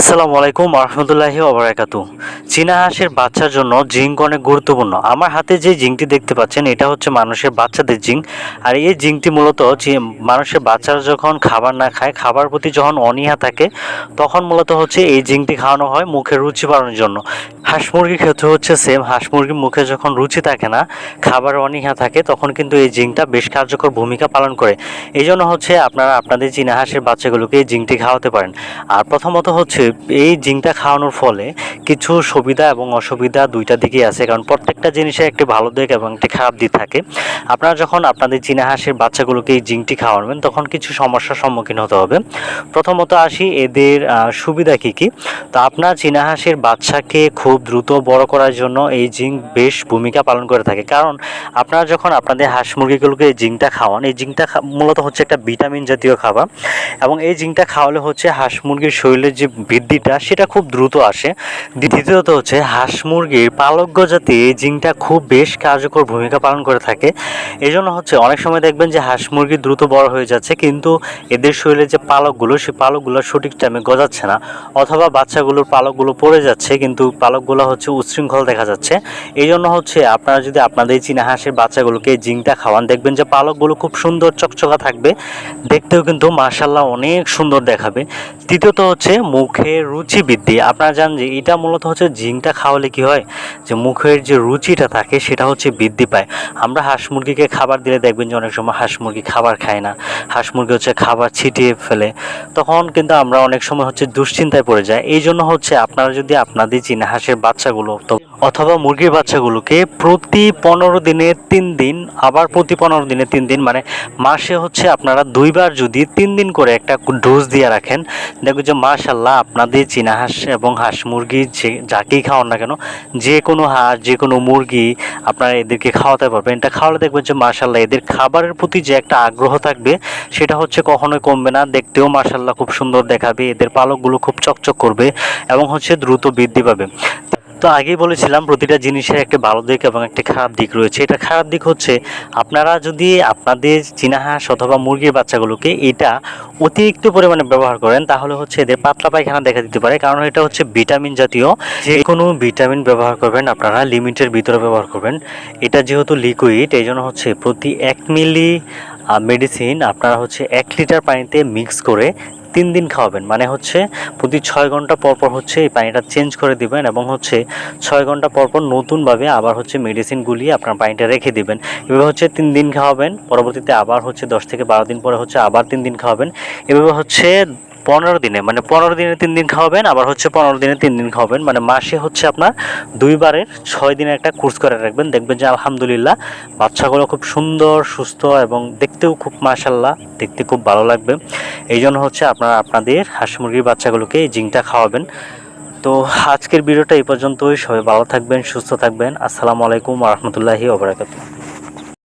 আসসালামু আলাইকুম রহমতুল্লাহি ওবরাকাতু চীনা হাঁসের বাচ্চার জন্য জিঙ্ক অনেক গুরুত্বপূর্ণ। আমার হাতে যে জিঙ্কটি দেখতে পাচ্ছেন, এটা হচ্ছে মানুষের বাচ্চাদের জিঙ্ক। আর এই জিঙ্কটি মূলত মানুষের বাচ্চারা যখন খাবার না খায়, খাবার প্রতি যখন অনীহা থাকে, তখন মূলত হচ্ছে এই জিঙ্কটি খাওয়ানো হয় মুখের রুচি বাড়ানোর জন্য। হাঁস মুরগির ক্ষেত্রে হচ্ছে সেম হাঁস মুরগির মুখে যখন রুচি থাকে না, খাবার অনীহা থাকে, তখন কিন্তু এই জিঙ্কটা বেশ কার্যকর ভূমিকা পালন করে। এই জন্য হচ্ছে আপনারা আপনাদের চীনা হাঁসের বাচ্চাগুলোকে এই জিঙ্কটি খাওয়াতে পারেন। আর প্রথমত হচ্ছে এই জিঙ্কটা খাওয়ানোর ফলে কিছু সুবিধা এবং অসুবিধা দুইটা দিকেই আছে। কারণ প্রত্যেকটা জিনিসের একটি ভালো দিক এবং একটি খারাপ দিক থাকে। আপনারা যখন আপনাদের চীনা হাঁসের বাচ্চাগুলোকে এই জিঙ্কটি খাওয়াবেন, তখন কিছু সমস্যার সম্মুখীন হতে হবে। প্রথমত আসি এদের সুবিধা কী কী? তো আপনার চীনা হাঁসের বাচ্চাকে খুব দ্রুত বড় করার জন্য এই জিঙ্ক বেশ ভূমিকা পালন করে থাকে। কারণ আপনারা যখন আপনাদের হাঁস মুরগিগুলোকে এই জিঙ্কটা খাওয়ান, এই জিঙ্কটা মূলত হচ্ছে একটা ভিটামিন জাতীয় খাবার এবং এই জিঙ্কটা খাওয়ালে হচ্ছে হাঁস মুরগির শরীরের যে বৃদ্ধিটা সেটা খুব দ্রুত আসে। দ্বিতীয়ত হচ্ছে হাঁস মুরগির পালজ্ঞ জাতি এই জিঙ্কটা খুব বেশ কার্যকর ভূমিকা পালন করে থাকে। এই জন্য হচ্ছে অনেক সময় দেখবেন যে হাঁস মুরগি দ্রুত বড় হয়ে যাচ্ছে, কিন্তু এদের শরীরে যে পালকগুলো সেই পালকগুলো সঠিক টাইমে গজাচ্ছে না, অথবা বাচ্চাগুলোর পালকগুলো পড়ে যাচ্ছে, কিন্তু পালকগুলো হচ্ছে উচ্ছৃঙ্খল দেখা যাচ্ছে। এই জন্য হচ্ছে আপনারা যদি আপনাদের চীনা হাঁসের বাচ্চাগুলোকে জিঙ্কটা খাওয়ান, দেখবেন যে পালকগুলো খুব সুন্দর চকচকা থাকবে, দেখতেও কিন্তু মার্শাল্লাহ অনেক সুন্দর দেখাবে। তৃতীয়ত হচ্ছে মুখের রুচি বৃদ্ধি। আপনারা জানেন যে এটা মূলত হচ্ছে জিঙ্কটা খাওয়ালে কি হয়? যে মুখের যে রুচিটা থাকে সেটা হচ্ছে বৃদ্ধি পায়। আমরা হাঁস মুরগিকে খাবার দিলে দেখবেন যে অনেক সময় হাঁস মুরগি খাবার খায় না। হাঁস মুরগি হচ্ছে খাবার ছিটিয়ে ফেলে। তখন কিন্তু আমরা অনেক সময় হচ্ছে দুশ্চিন্তায় পড়ে যাই। এই জন্য হচ্ছে আপনারা যদি আপনাদের চীনা হাঁসের বাচ্চাগুলো, তো অথবা মুরগির বাচ্চাগুলোকে প্রতি পনেরো দিনে তিন দিন, আবার প্রতি পনেরো দিনে তিন দিন মানে মাসে হচ্ছে আপনারা দুইবার যদি তিন দিন করে একটা ডোজ দিয়ে রাখেন, দেখবেন যে মাশাল্লাহ আপনাদের চীনা হাঁস এবং হাঁস মুরগি যে যাকেই খাওয়ান না কেন, যে কোনো হাঁস, যে কোনো মুরগি আপনারা এদেরকে খাওয়াতে পারবেন। এটা খাওয়ালে দেখবেন যে মাশাল্লাহ এদের খাবারের প্রতি যে একটা আগ্রহ থাকবে, সেটা হচ্ছে কখনোই কমবে না। দেখতেও মাশাল্লাহ খুব সুন্দর দেখাবে, এদের পালকগুলো খুব চকচক করবে এবং হচ্ছে দ্রুত বৃদ্ধি পাবে। তো আগেই বলেছিলাম, প্রতিটা জিনিসের একটা ভালো দিক এবং একটা খারাপ দিক রয়েছে। এটা খারাপ দিক হচ্ছে, আপনারা যদি আপনাদের চীনা হাঁস অথবা মুরগির বাচ্চাগুলোকে এটা অতিরিক্ত পরিমাণে ব্যবহার করেন, তাহলে হচ্ছে এদের পাতলা পায়খানা দেখা দিতে পারে। কারণ এটা হচ্ছে ভিটামিন জাতীয়। যে কোনো ভিটামিন ব্যবহার করবেন, আপনারা লিমিটের ভিতরে ব্যবহার করবেন। এটা যেহেতু লিকুইড এই জন্য হচ্ছে প্রতি এক মিলি মেডিসিন আপনারা হচ্ছে এক লিটার পানিতে মিক্স করে তিন দিন খাওয়াবেন। মানে হচ্ছে প্রতি ছয় ঘণ্টা পর পর হচ্ছে এই পানিটা চেঞ্জ করে দিবেন এবং হচ্ছে ছয় ঘণ্টা পর পর নতুনভাবে আবার হচ্ছে মেডিসিন গুলিয়ে আপনার পানিটা রেখে দিবেন। এভাবে হচ্ছে তিন দিন খাওয়াবেন, পরবর্তীতে আবার হচ্ছে দশ থেকে বারো দিন পরে হচ্ছে আবার তিন দিন খাওয়াবেন। এভাবে হচ্ছে পনেরো দিনে মানে পনেরো দিনে তিন দিন খাওয়াবেন, আবার হচ্ছে পনেরো দিনে তিন দিন খাওয়াবেন। মানে মাসে হচ্ছে আপনার দুইবারের ছয় দিনের একটা কোর্স করে রাখবেন। দেখবেন যে আলহামদুলিল্লাহ বাচ্চাগুলো খুব সুন্দর, সুস্থ এবং দেখতেও খুব মাশাল্লাহ দেখতে খুব ভালো লাগবে। এই জন্য হচ্ছে আপনারা আপনাদের হাঁস মুরগির বাচ্চাগুলোকে এই জিঙ্কটা খাওয়াবেন। তো আজকের ভিডিওটা এই পর্যন্তই। সবাই ভালো থাকবেন, সুস্থ থাকবেন। আসসালামু আলাইকুম রহমতুল্লাহি ওবরাকাতুহ